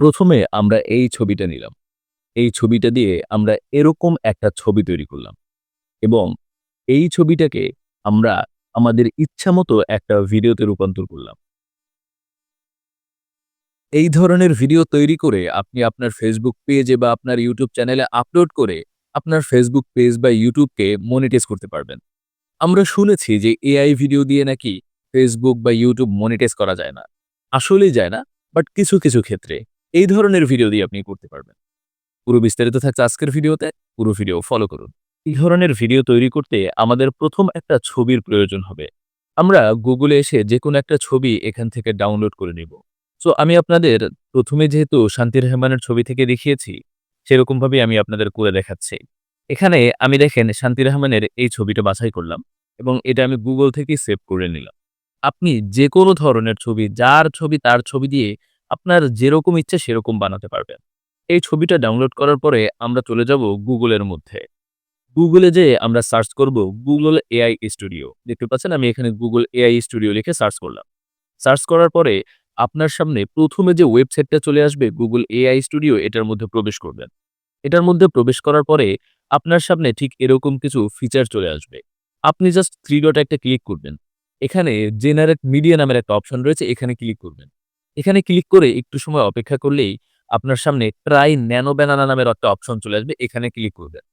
প্রথমে আমরা এই ছবিটা নিলাম। এই ছবিটা দিয়ে আমরা এরকম একটা ছবি তৈরি করলাম। এবং এই ছবিটাকে আমরা আমাদের ইচ্ছামতো একটা ভিডিওতে রূপান্তর করলাম। এই ধরনের ভিডিও তৈরি করে আপনি আপনার ফেসবুক পেজে বা আপনার ইউটিউব চ্যানেলে আপলোড করে আপনার ফেসবুক পেজ বা ইউটিউবকে মনিটাইজ করতে পারবেন। আমরা শুনেছি যে এআই ভিডিও দিয়ে নাকি ফেসবুক বা ইউটিউব মনিটাইজ করা যায় না। আসলেই যায় না, বাট কিছু, কিছু ক্ষেত্রে এই ধরনের ভিডিও দিয়ে আপনি করতে পারবেন। পুরো বিস্তারিত থাকছে আজকের ভিডিওতে, পুরো ভিডিও ফলো করুন। এই ধরনের ভিডিও তৈরি করতে আমাদের প্রথম একটা ছবির প্রয়োজন হবে। আমরা গুগলে এসে যেকোনো একটা ছবি এখান থেকে ডাউনলোড করে নিব। সো আমি আপনাদের প্রথমে যেহেতু শান্তি রহমানের ছবি থেকে দেখিয়েছি, সেরকমভাবেই আমি আপনাদের করে দেখাচ্ছি। এখানে আমি দেখেন শান্তি রহমানের এই ছবিটা বাছাই করলাম এবং এটা আমি গুগল থেকেই সেভ করে নিলাম। আপনি যেকোনো ধরনের ছবি, যার ছবি তার ছবি দিয়ে আপনার যেরকম ইচ্ছে সেরকম বানাতে পারবেন। এই ছবিটা ডাউনলোড করার পরে আমরা চলে যাব গুগলের মধ্যে। গুগলে যেয়ে আমরা সার্চ করব গুগল এআই স্টুডিও। দেখতে পাচ্ছেন আমি এখানে গুগল এআই স্টুডিও লিখে সার্চ করলাম। সার্চ করার পরে আপনার সামনে প্রথমে যে ওয়েবসাইটটা চলে আসবে গুগল এআই স্টুডিও এটার মধ্যে প্রবেশ করবেন। এটার মধ্যে প্রবেশ করার পরে আপনার সামনে ঠিক এরকম কিছু ফিচার চলে আসবে। আপনি জাস্ট থ্রি ডট একটা ক্লিক করবেন। এখানে জেনারেট মিডিয়া নামের একটা অপশন রয়েছে, এখানে ক্লিক করবেন। এখানে ক্লিক করে একটু সময় অপেক্ষা করলেই আপনার সামনে ট্রাই ন্যানো ব্যানানা নামের একটা অপশন চলে আসবে, এখানে ক্লিক করবেন।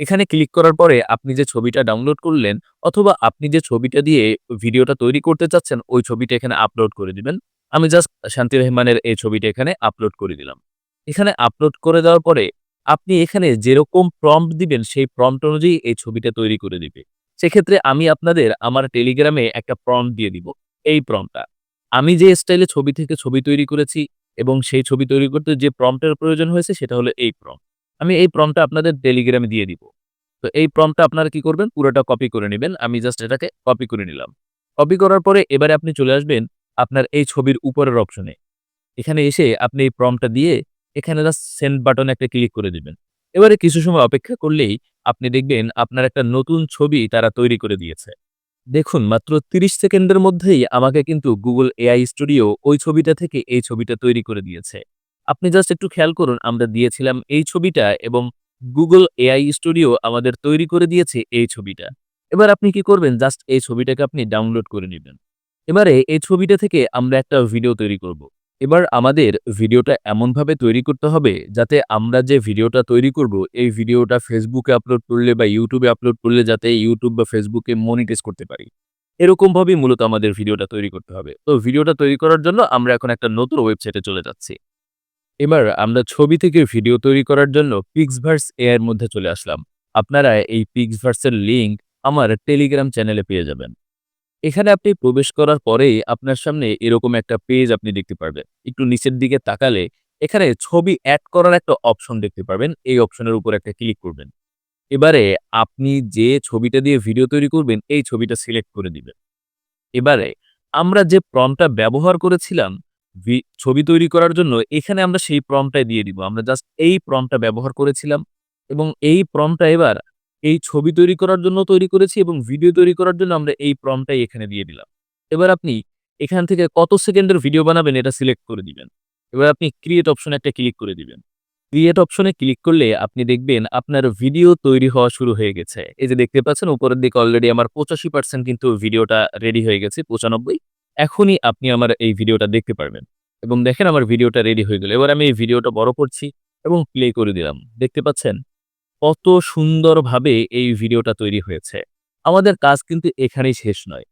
এখানে ক্লিক করার পরে আপনি যে ছবিটা ডাউনলোড করলেন অথবা আপনি যে ছবিটা দিয়ে ভিডিওটা তৈরি করতে চাচ্ছেন, ওই ছবিটা এখানে আপলোড করে দিবেন। আমি জাস্ট শান্তি রহমানের এই ছবিটা এখানে আপলোড করে দিলাম। এখানে আপলোড করে দেওয়ার পরে আপনি এখানে যেরকম প্রম্পট দিবেন, সেই প্রম্পট অনুযায়ী এই ছবিটা তৈরি করে দিবে। সেক্ষেত্রে আমি আপনাদের আমার টেলিগ্রামে একটা প্রম্পট দিয়ে দিব। এই প্রম্পটটা। আমি যে স্টাইলে ছবি থেকে ছবি তৈরি করেছি এবং সেই ছবি তৈরি করতে যে প্রম্পটের প্রয়োজন হয়েছে সেটা হলো এই প্রম্পট। আমি এই প্রম্পটটা আপনাদের টেলিগ্রামে দিয়ে দিব। তো এই প্রম্পটটা আপনারা কি করবেন পুরোটা কপি করে নিবেন। আমি জাস্ট এটাকে কপি করে নিলাম। কপি করার পরে এবারে আপনি চলে আসবেন আপনার এই ছবির উপরের অপশনে। এখানে এসে আপনি এই প্রম্পটটা দিয়ে এখানে জাস্ট সেন্ড বাটনে একটা ক্লিক করে দিবেন। এবারে কিছু সময় অপেক্ষা করলেই আপনি দেখবেন আপনার একটা নতুন ছবি তারা তৈরি করে দিয়েছে। দেখুন, মাত্র ৩০ সেকেন্ডের মধ্যেই আমাকে কিন্তু গুগল এআই স্টুডিও ওই ছবিটা থেকে এই ছবিটা তৈরি করে দিয়েছে। আপনি জাস্ট একটু খেয়াল করুন, আমরা দিয়েছিলাম এই ছবিটা এবং গুগল এআই স্টুডিও আমাদের তৈরি করে দিয়েছে এই ছবিটা। এবার আপনি কি করবেন, জাস্ট এই ছবিটাকে আপনি ডাউনলোড করে নেবেন এবারে এই ছবিটা থেকে আমরা একটা ভিডিও তৈরি করব। এবার আমাদের ভিডিওটা এমনভাবে তৈরি করতে হবে যাতে আমরা যে ভিডিওটা তৈরি করব, এই ভিডিওটা ফেসবুকে আপলোড করলে বা ইউটিউবে আপলোড করলে যাতে ইউটিউব বা ফেসবুকে মনিটাইজ করতে পারি। এরকমভাবেই মূলত আমাদের ভিডিওটা তৈরি করতে হবে। তো ভিডিওটা তৈরি করার জন্য আমরা এখন একটা নতুন ওয়েবসাইটে চলে যাচ্ছি। এবার আমরা ছবি থেকে ভিডিও তৈরি করার জন্য পিক্সভার্স এর মধ্যে চলে আসলাম। আপনারা এই পিক্সভার্সের লিঙ্ক আমার টেলিগ্রাম চ্যানেলে পেয়ে যাবেন। এখানে আপনি প্রবেশ করার পরেই আপনার সামনে এরকম একটা পেজ আপনি দেখতে পারবেন। একটু নিচের দিকে তাকালে এখানে ছবি অ্যাড করার একটা অপশন দেখতে পারবেন। এই অপশনের উপর একটা ক্লিক করবেন। এবারে আপনি যে ছবিটা দিয়ে ভিডিও তৈরি করবেন, এই ছবিটা সিলেক্ট করে দিবেন। এবারে আমরা যে প্রম্পটটা ব্যবহার করেছিলাম ছবি তৈরি করার জন্য, এখানে আমরা সেই প্রম্পটটাই দিয়ে দিব। আমরা জাস্ট এই প্রম্পটটা ব্যবহার করেছিলাম এবং এই প্রম্পটটা এবার এই ছবি তৈরি করার জন্য তৈরি করেছি এবং ভিডিও তৈরি করার জন্য আমরা এই প্রম্পটটাই এখানে দিয়ে দিলাম। এবার আপনি এখান থেকে কত সেকেন্ডের ভিডিও বানাবেন এটা সিলেক্ট করে দিবেন। এবার আপনি ক্রিয়েট অপশনে একটা ক্লিক করে দিবেন। ক্রিয়েট অপশনে ক্লিক করলে আপনি দেখবেন আপনার ভিডিও তৈরি হওয়া শুরু হয়ে গেছে। এই যে দেখতে পাচ্ছেন, উপরের দিকে অলরেডি আমার 85% কিন্তু ভিডিওটা রেডি হয়ে গেছে 95 এখনই আপনি আমার এই ভিডিওটা দেখতে পারবেন। এবং দেখেন আমার ভিডিওটা রেডি হয়ে গেল। এবার আমি এই ভিডিওটা বড় করছি এবং প্লে করে দিলাম। দেখতে পাচ্ছেন? কত সুন্দরভাবে এই ভিডিওটা তৈরি হয়েছে। আমাদের কাজ কিন্তু এখানেই শেষ নয়।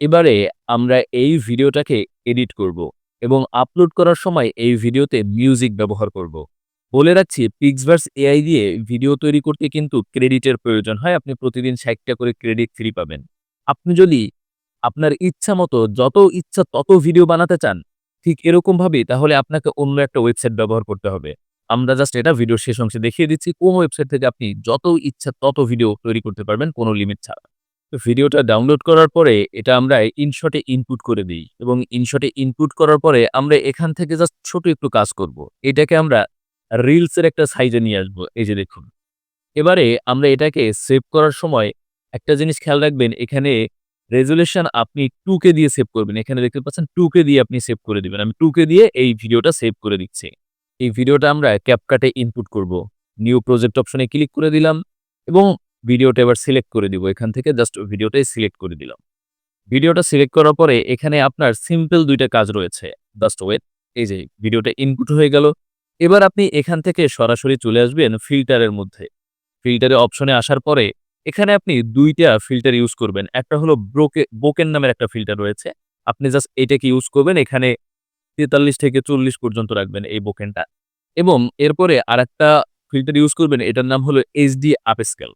এবারে আমরা এই ভিডিওটাকে এডিট করব এবং আপলোড করার সময় এই ভিডিওতে মিউজিক ব্যবহার করব। বলে রাখছি পিক্সভার্স এআই দিয়ে ভিডিও তৈরি করতে কিন্তু ক্রেডিটের প্রয়োজন হয়। আপনি প্রতিদিন ৬০ টা করে ক্রেডিট ফ্রি পাবেন। আপনি যদি আপনার ইচ্ছা মতো যত ইচ্ছা তত ভিডিও বানাতে চান, ঠিক এরকমভাবেই তাহলে আপনাকে অন্য একটা ওয়েবসাইট ব্যবহার করতে হবে। আমরা জাস্ট এটা ভিডিও শেষ অংশে দেখিয়ে দিচ্ছি, কোন ওয়েবসাইট থেকে আপনি যত ইচ্ছা তত ভিডিও তৈরি করতে পারবেন, কোনো লিমিট ছাড়া। তো ভিডিওটা ডাউনলোড করার পরে এটা আমরা ইনশটে ইনপুট করে দিই এবং ইনশটে ইনপুট করার পরে আমরা এখান থেকে জাস্ট ছোট একটু কাজ করব। এটাকে আমরা রিলস এর একটা সাইজে নিয়ে আসব। এই যে দেখুন। এবারে আমরা এটাকে সেভ করার সময় একটা জিনিস খেয়াল রাখবেন, এখানে রেজুলেশন আপনি টুকে দিয়ে সেভ করবেন। এখানে দেখতে পাচ্ছেন 2K দিয়ে আপনি সেভ করে দিবেন। আমি টুকে দিয়ে এই ভিডিওটা সেভ করে দিচ্ছি। এই ভিডিওটা আমরা ক্যাপকাটে ইনপুট করব। নিউ প্রজেক্ট অপশনে ক্লিক করে দিলাম এবং ভিডিওটা এবার সিলেক্ট করে দিব। এখান থেকে জাস্ট ভিডিওটাই সিলেক্ট করে দিলাম। ভিডিওটা সিলেক্ট করার পরে এখানে আপনার সিম্পল দুইটা কাজ রয়েছে। জাস্ট ওয়েট এই যে ভিডিওটা ইনপুট হয়ে গেল। এবার আপনি এখান থেকে সরাসরি চলে আসবেন ফিল্টারের মধ্যে। ফিল্টারে অপশনে আসার পরে এখানে আপনি দুইটা ফিল্টার ইউজ করবেন। একটা হলো ব্রোকে বোকেন নামের একটা ফিল্টার রয়েছে। আপনি জাস্ট এটাকে ইউজ করবেন। এখানে তেতাল্লিশ থেকে চল্লিশ পর্যন্ত রাখবেন এই বোকেনটা এবং এরপরে আরেকটা ফিল্টার ইউজ করবেন, এটার নাম হলো এইচডি আপস্কেল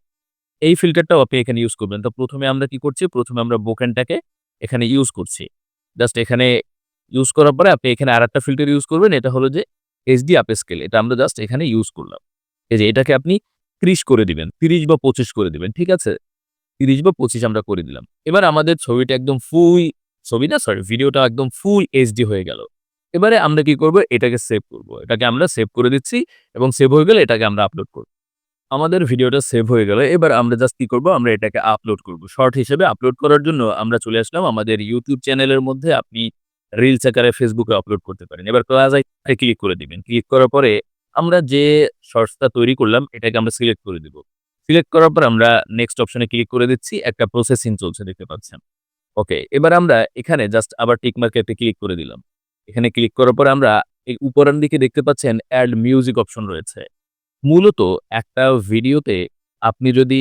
এই ফিল্টারটাও আপনি এখানে ইউজ করবেন। তো প্রথমে আমরা কি করছি? প্রথমে আমরা বোকেনটাকে এখানে ইউজ করছি। জাস্ট এখানে ইউজ করার পরে আপনি এখানে আরেকটা ফিল্টার ইউজ করবেন, এটা হলো যে এইচডি আপস্কেল এটা আমরা জাস্ট এখানে ইউজ করলাম। এই যে এটাকে আপনি ত্রিশ করে দিবেন, তিরিশ বা পঁচিশ করে দিবেন, ঠিক আছে? তিরিশ বা পঁচিশ আমরা করে দিলাম। এবার আমাদের ছবিটা একদম ফুল ছবি না? সরি ভিডিওটা একদম ফুল এইচডি হয়ে গেল। এবারে আমরা কি করব? এটাকে সেভ করব। এটাকে আমরা সেভ করে দিচ্ছি এবং সেভ হয়ে গেলে এটাকে আমরা আপলোড করব। আমাদের ভিডিওটা সেভ হয়ে গেলে। এবার আমরা জাস্ট কি করব? আমরা এটাকে আপলোড করব। শর্ট হিসেবে আপলোড করার জন্য আমরা চলে আসলাম আমাদের ইউটিউব চ্যানেলের মধ্যে। আপনি রিলস আকারে ফেসবুকে আপলোড করতে পারেন। এবার ক্লাস আইকনে ক্লিক করে দিবেন। ক্লিক করার পরে আমরা যে শর্টসটা তৈরি করলাম, এটাকে আমরা সিলেক্ট করে দিব। সিলেক্ট করার পর আমরা নেক্সট অপশনে ক্লিক করে দিচ্ছি। একটা প্রসেসিং চলছে, দেখতে পাচ্ছেন। ওকে এবার আমরা এখানে জাস্ট আবার টিক মার্কেটে ক্লিক করে দিলাম। এখানে ক্লিক করার পর আমরা এই উপরের দিকে দেখতে পাচ্ছেন অ্যাড মিউজিক অপশন রয়েছে। মূলত একটা ভিডিওতে আপনি যদি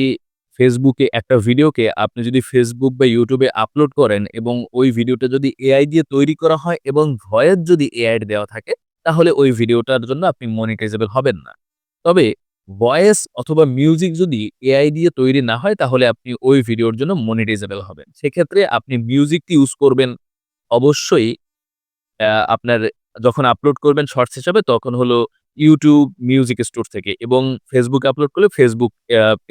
ফেসবুকে একটা ভিডিওকে আপনি যদি ফেসবুক বা ইউটিউবে আপলোড করেন এবং ওই ভিডিওটা যদি এআই দিয়ে তৈরি করা হয় এবং ভয়েস যদি এআই দেওয়া থাকে, তাহলে ওই ভিডিওটার জন্য আপনি মনিটাইজেবল হবেন না। তবে ভয়েস অথবা মিউজিক যদি এআই দিয়ে তৈরি না হয়, তাহলে আপনি ওই ভিডিওর জন্য মনিটাইজেবল হবেন। সেক্ষেত্রে আপনি মিউজিকটি ইউজ করবেন। অবশ্যই আপনার যখন আপলোড করবেন শর্টস হিসাবে, তখন হলো ইউটিউব মিউজিক স্টোর থেকে এবং ফেসবুক আপলোড করলে ফেসবুক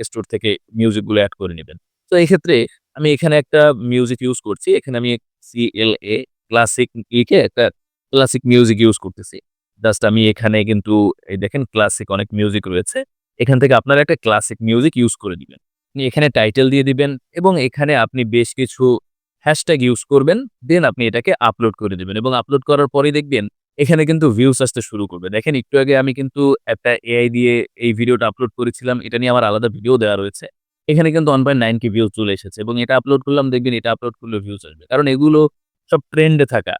স্টোর থেকে মিউজিকগুলো অ্যাড করে নেবেন। তো এই ক্ষেত্রে আমি এখানে একটা মিউজিক ইউজ করছি। এখানে আমি সিএলএ ক্লাসিক লিখে একটা ক্লাসিক মিউজিক ইউজ করতেছি। জাস্ট আমি এখানে কিন্তু এই দেখেন ক্লাসিক অনেক মিউজিক রয়েছে। এখান থেকে আপনারা একটা ক্লাসিক মিউজিক ইউজ করে দিবেন। আপনি এখানে টাইটেল দিয়ে দিবেন এবং এখানে আপনি বেশ কিছু হ্যাশট্যাগ ইউজ করবেন দেন আপনি এটাকে আপলোড করে দিবেন এবং আপলোড করার পরেই দেখবেন এখানে কিন্তু ভিউস আসতে শুরু করবে। দেখেন একটু আগে আমি কিন্তু একটা এআই দিয়ে এই ভিডিওটা আপলোড করেছিলাম, এটা নিয়ে আমার আলাদা ভিডিও দেওয়া রয়েছে। এখানে কিন্তু one point nine K views চলে এসেছে এবং এটা আপলোড করলাম, দেখবেন এটা আপলোড করলে ভিউজ আসবে। কারণ এগুলো সব ট্রেন্ডে থাকা।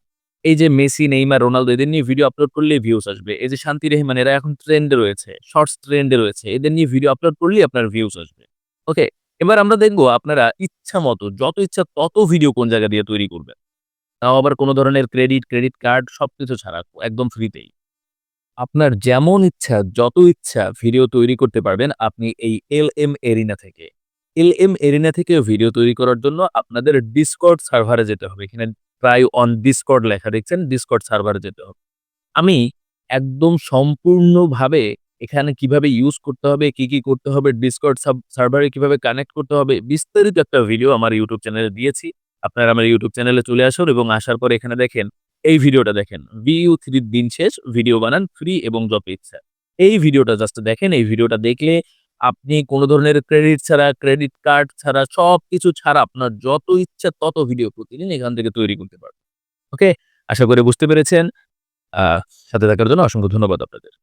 এই যে মেসি, নেইমার, রোনালদো, এদের নিয়ে ভিডিও আপলোড করলে ভিউস আসবে। এই যে শান্তি রহমান এরা এখন ট্রেন্ডে রয়েছে শর্টস ট্রেন্ডে রয়েছে, এদের নিয়ে ভিডিও আপলোড করলেই আপনার ভিউস আসবে। ওকে এবার আমরা দেখব আপনারা ইচ্ছা মতো, যত ইচ্ছা তত ভিডিও কোন জায়গা দিয়ে তৈরি করবেন। তাও আবার কোনো ধরনের ক্রেডিট ক্রেডিট কার্ড সবকিছু ছাড়া, একদম ফ্রিতেই আপনার যেমন ইচ্ছা, যত ইচ্ছা ভিডিও তৈরি করতে পারবেন আপনি এই এল এম এরিনা থেকে। এল এম এরিনা থেকে ভিডিও তৈরি করার জন্য আপনাদের ডিসকর্ড সার্ভারে যেতে হবে। এখানে ট্রাই অন ডিসকর্ড লেখা দেখছেন ডিসকর্ড সার্ভারে যেতে হবে। আমি একদম সম্পূর্ণভাবে এখানে কীভাবে ইউজ করতে হবে, কি কি করতে হবে ডিসকর্ড সার্ভারে কীভাবে কানেক্ট করতে হবে, বিস্তারিত একটা ভিডিও আমার ইউটিউব চ্যানেলে দিয়েছি। আপনারা আমার ইউটিউব চ্যানেলে চলে আসুন এবং আসার পর এখানে দেখেন, এই ভিডিওটা দেখেন। ভিউ থ্রির দিন শেষ ভিডিও বানান ফ্রি এবং যত ইচ্ছা। এই ভিডিওটা জাস্ট দেখেন, এই ভিডিওটা দেখলে আপনি কোনো ধরনের ক্রেডিট ছাড়া ক্রেডিট কার্ড ছাড়া সব কিছু ছাড়া আপনার যত ইচ্ছা তত ভিডিও প্রতিদিন এখান থেকে তৈরি করতে পারবেন। ওকে আশা করি বুঝতে পেরেছেন। সাথে থাকার জন্য অসংখ্য ধন্যবাদ আপনাদের।